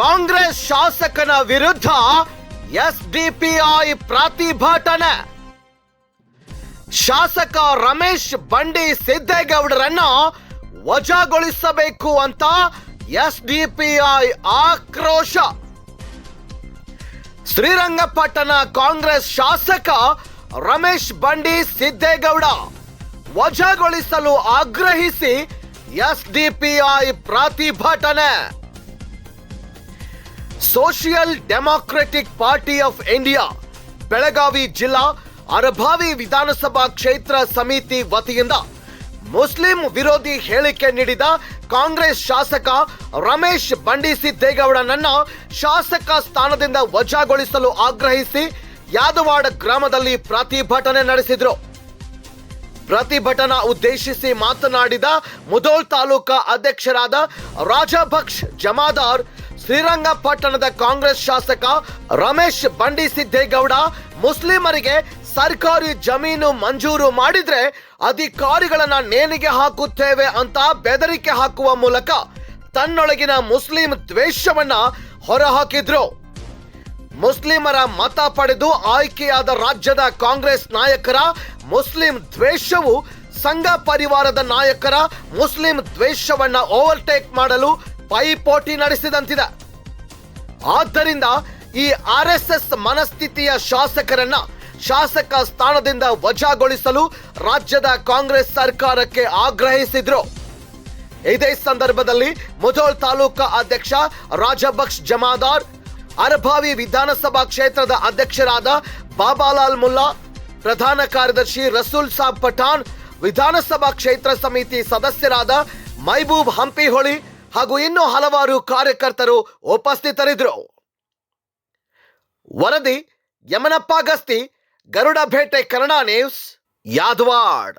ಕಾಂಗ್ರೆಸ್ ಶಾಸಕನ ವಿರುದ್ಧ ಎಸ್ಡಿಪಿಐ ಪ್ರತಿಭಟನೆ. ಶಾಸಕ ರಮೇಶ್ ಬಂಡಿ ಸಿದ್ದೇಗೌಡರನ್ನ ವಜಾಗೊಳಿಸಬೇಕು ಅಂತ ಎಸ್ಡಿಪಿಐ ಆಕ್ರೋಶ. ಶ್ರೀರಂಗಪಟ್ಟಣ ಕಾಂಗ್ರೆಸ್ ಶಾಸಕ ರಮೇಶ್ ಬಂಡಿ ಸಿದ್ದೇಗೌಡ ವಜಾಗೊಳಿಸಲು ಆಗ್ರಹಿಸಿ ಎಸ್ಡಿಪಿಐ ಪ್ರತಿಭಟನೆ. Social democratic party of India Belagavi ಜಿಲ್ಲಾ ಅರಭಾವಿ ವಿಧಾನಸಭಾ ಕ್ಷೇತ್ರ ಸಮಿತಿ ವತಿಯಿಂದ ಮುಸ್ಲಿಂ ವಿರೋಧಿ ಹೇಳಿಕೆ ನೀಡಿದ ಕಾಂಗ್ರೆಸ್ ಶಾಸಕ ರಮೇಶ್ ಬಂಡಿಸಿದ್ದೇಗೌಡನನ್ನ ಶಾಸಕ ಸ್ಥಾನದಿಂದ ವಜಾಗೊಳಿಸಲು ಆಗ್ರಹಿಸಿ ಯಾದವಾಡ ಗ್ರಾಮದಲ್ಲಿ ಪ್ರತಿಭಟನೆ ನಡೆಸಿದರು ಪ್ರತಿಭಟನಾ ಉದ್ದೇಶಿಸಿ ಮಾತನಾಡಿದ ಮುಧೋಳ್ ತಾಲೂಕಾ ಅಧ್ಯಕ್ಷರಾದ ರಾಜಭಕ್ಷ್ ಜಮಾದಾರ್ ಶ್ರೀರಂಗಪಟ್ಟಣದ ಕಾಂಗ್ರೆಸ್ ಶಾಸಕ ರಮೇಶ್ ಬಂಡಿ ಸಿದ್ದೇಗೌಡ ಮುಸ್ಲಿಮರಿಗೆ ಸರ್ಕಾರಿ ಜಮೀನು ಮಂಜೂರು ಮಾಡಿದ್ರೆ ಅಧಿಕಾರಿಗಳನ್ನ ನೇಣಿಗೆ ಹಾಕುತ್ತೇವೆ ಅಂತ ಬೆದರಿಕೆ ಹಾಕುವ ಮೂಲಕ ತನ್ನೊಳಗಿನ ಮುಸ್ಲಿಂ ದ್ವೇಷವನ್ನ ಹೊರಹಾಕಿದ್ರು. ಮುಸ್ಲಿಮರ ಮತ ಪಡೆದು ಆಯ್ಕೆಯಾದ ರಾಜ್ಯದ ಕಾಂಗ್ರೆಸ್ ನಾಯಕರ ಮುಸ್ಲಿಂ ದ್ವೇಷವು ಸಂಘ ಪರಿವಾರದ ನಾಯಕರ ಮುಸ್ಲಿಂ ದ್ವೇಷವನ್ನ ಓವರ್ಟೇಕ್ ಮಾಡಲು ಪೈಪೋಟಿ ನಡೆಸಿದಂತಿದೆ. ಆದ್ದರಿಂದ ಈ ಆರ್ ಎಸ್ ಮನಸ್ಥಿತಿಯ ಶಾಸಕರನ್ನ ಶಾಸಕ ಸ್ಥಾನದಿಂದ ವಜಾಗೊಳಿಸಲು ರಾಜ್ಯದ ಕಾಂಗ್ರೆಸ್ ಸರ್ಕಾರಕ್ಕೆ ಆಗ್ರಹಿಸಿದ್ರು. ಇದೇ ಸಂದರ್ಭದಲ್ಲಿ ಮುಧೋಳ್ ತಾಲೂಕಾ ಅಧ್ಯಕ್ಷ ರಾಜಬಕ್ಷ್ ಜಮಾದಾರ್ ಅರಭಾವಿ ವಿಧಾನಸಭಾ ಕ್ಷೇತ್ರದ ಅಧ್ಯಕ್ಷರಾದ ಬಾಬಾಲಾಲ್ ಮುಲ್ಲಾ, ಪ್ರಧಾನ ಕಾರ್ಯದರ್ಶಿ ರಸೂಲ್ ಸಾಬ್ ಪಠಾಣ್, ವಿಧಾನಸಭಾ ಕ್ಷೇತ್ರ ಸಮಿತಿ ಸದಸ್ಯರಾದ ಮೈಬೂಬ್ ಹಂಪಿಹೊಳಿ ಹಾಗೂ ಇನ್ನೂ ಹಲವಾರು ಕಾರ್ಯಕರ್ತರು ಉಪಸ್ಥಿತರಿದ್ದರು. ವರದಿ, Yamanappa Gasti, Garuda ಭೇಟೆ, Kannada news, Yadwad.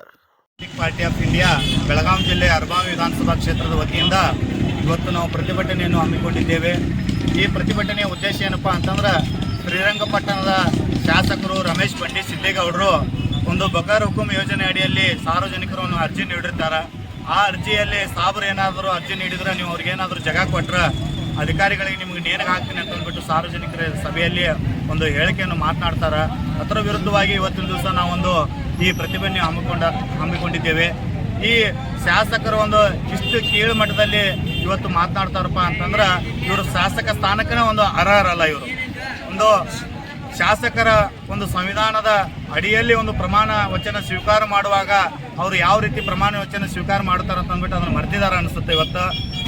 Party of India Belagavi ಜಿಲ್ಲೆ ಅರ್ಬಾ ವಿಧಾನಸಭಾ ಕ್ಷೇತ್ರದ ವತಿಯಿಂದ ಇವತ್ತು ನಾವು ಪ್ರತಿಭಟನೆಯನ್ನು ಹಮ್ಮಿಕೊಂಡಿದ್ದೇವೆ. ಈ ಪ್ರತಿಭಟನೆಯ ಉದ್ದೇಶ ಏನಪ್ಪ ಅಂತಂದ್ರೆ, ಶ್ರೀರಂಗಪಟ್ಟಣದ ಶಾಸಕರು ರಮೇಶ್ ಬಂಡಿ ಸಿದ್ದೇಗೌಡರು ಒಂದು ಬಕಾರ್ ಹುಕುಂ ಯೋಜನೆ ಅಡಿಯಲ್ಲಿ ಸಾರ್ವಜನಿಕರು ಅರ್ಜಿ ನೀಡಿರ್ತಾರೆ. ಆ ಅರ್ಜಿಯಲ್ಲಿ ಸಾಬ್ರು ಏನಾದರೂ ಅರ್ಜಿ ನೀಡಿದ್ರೆ ನೀವು ಅವ್ರಿಗೇನಾದರೂ ಜಾಗ ಕೊಟ್ರೆ ಅಧಿಕಾರಿಗಳಿಗೆ ನಿಮಗೆ ನೇಣಿಗೆ ಹಾಕ್ತೀನಿ ಅಂತ ಅಂದ್ಬಿಟ್ಟು ಸಾರ್ವಜನಿಕರ ಸಭೆಯಲ್ಲಿ ಒಂದು ಹೇಳಿಕೆಯನ್ನು ಮಾತನಾಡ್ತಾರೆ. ಅದರ ವಿರುದ್ಧವಾಗಿ ಇವತ್ತಿನ ದಿವಸ ನಾವೊಂದು ಈ ಪ್ರತಿಭಟನೆ ಹಮ್ಮಿಕೊಂಡ ಹಮ್ಮಿಕೊಂಡಿದ್ದೇವೆ. ಈ ಶಾಸಕರು ಒಂದು ಇಷ್ಟು ಕೀಳು ಮಟ್ಟದಲ್ಲಿ ಇವತ್ತು ಮಾತನಾಡ್ತಾರಪ್ಪ ಅಂತಂದ್ರೆ ಇವರು ಶಾಸಕ ಸ್ಥಾನಕ್ಕೇ ಒಂದು ಅರ್ಹರಲ್ಲ ಇವರು. ಒಂದು ಶಾಸಕರ ಒಂದು ಸಂವಿಧಾನದ ಅಡಿಯಲ್ಲಿ ಒಂದು ಪ್ರಮಾಣ ವಚನ ಸ್ವೀಕಾರ ಮಾಡುವಾಗ ಅವರು ಯಾವ ರೀತಿ ಪ್ರಮಾಣ ವಚನ ಸ್ವೀಕಾರ ಮಾಡ್ತಾರೆ ಅಂತ ಅಂದ್ಬಿಟ್ಟು ಅದನ್ನು ಮರ್ತಿದ್ದಾರೆ ಅನಿಸುತ್ತೆ ಇವತ್ತು.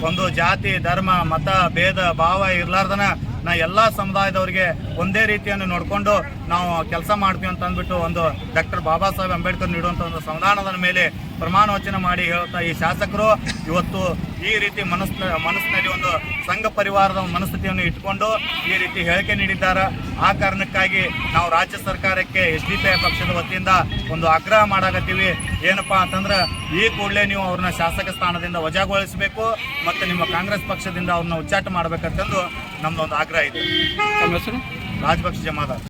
ಒಂದು ಜಾತಿ, ಧರ್ಮ, ಮತ, ಭೇದ, ಭಾವ ಇರ್ಲಾರ್ದನ ನಾ ಎಲ್ಲ ಸಮುದಾಯದವರಿಗೆ ಒಂದೇ ರೀತಿಯನ್ನು ನೋಡಿಕೊಂಡು ನಾವು ಕೆಲಸ ಮಾಡ್ತೀವಿ ಅಂತ ಅಂದ್ಬಿಟ್ಟು ಒಂದು ಡಾಕ್ಟರ್ ಬಾಬಾ ಸಾಹೇಬ್ ಅಂಬೇಡ್ಕರ್ ನೀಡುವಂಥ ಒಂದು ಸಂವಿಧಾನದ ಮೇಲೆ ಪ್ರಮಾಣ ವಚನ ಮಾಡಿ ಹೇಳ್ತಾ ಈ ಶಾಸಕರು ಇವತ್ತು ಈ ರೀತಿ ಮನಸ್ ಮನಸ್ಸಿನಲ್ಲಿ ಒಂದು ಸಂಘ ಪರಿವಾರದ ಮನಸ್ಥಿತಿಯನ್ನು ಇಟ್ಕೊಂಡು ಈ ರೀತಿ ಹೇಳಿಕೆ ನೀಡಿದ್ದಾರೆ. ಆ ಕಾರಣಕ್ಕಾಗಿ ನಾವು ರಾಜ್ಯ ಸರ್ಕಾರಕ್ಕೆ ಎಸ್ ಡಿ ಪಿ ಐ ಪಕ್ಷದ ವತಿಯಿಂದ ಒಂದು ಆಗ್ರಹ ಮಾಡಾಕತ್ತೀವಿ. ಏನಪ್ಪಾ ಅಂತಂದ್ರೆ ಈ ಕೂಡಲೇ ನೀವು ಅವ್ರನ್ನ ಶಾಸಕ ಸ್ಥಾನದಿಂದ ವಜಾಗೊಳಿಸಬೇಕು ಮತ್ತು ನಿಮ್ಮ ಕಾಂಗ್ರೆಸ್ ಪಕ್ಷದಿಂದ ಅವ್ರನ್ನ ಉಚ್ಚಾಟ ಮಾಡ್ಬೇಕಂತಂದು ನಮ್ದೊಂದು ಆಗ್ರಹ ಇದೆ. ತಮ್ಮ ಹೆಸರು? ರಾಜಪಕ್ಷ ಜಮಾದಾರ್.